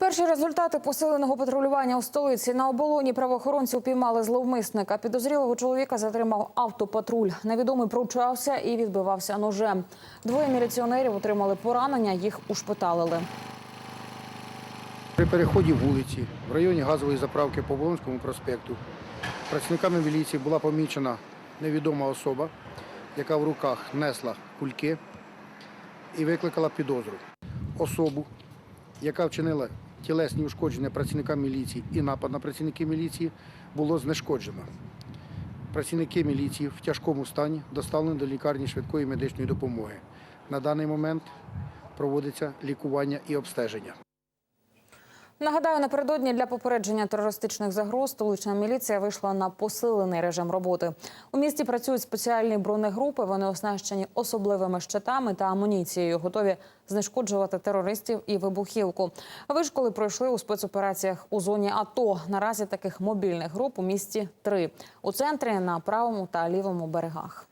Перші результати посиленого патрулювання у столиці на оболоні правоохоронці упіймали зловмисника. Підозрілого чоловіка затримав автопатруль. Невідомий пручався і відбивався ножем. Двоє міліціонерів отримали поранення, їх ушпиталили. При переході вулиці в районі газової заправки по Волонському проспекту працівниками міліції була помічена невідома особа, яка в руках несла кульки і викликала підозру. Особу, яка вчинила тілесні ушкодження працівникам міліції і напад на працівників міліції, було знешкоджено. Працівники міліції в тяжкому стані доставлені до лікарні швидкої медичної допомоги. На даний момент проводиться лікування і обстеження. Нагадаю, напередодні для попередження терористичних загроз столична міліція вийшла на посилений режим роботи. У місті працюють спеціальні бронегрупи. Вони оснащені особливими щитами та амуніцією, готові знешкоджувати терористів і вибухівку. Вишколи пройшли у спецопераціях у зоні АТО. Наразі таких мобільних груп у місті три у центрі на правому та лівому берегах.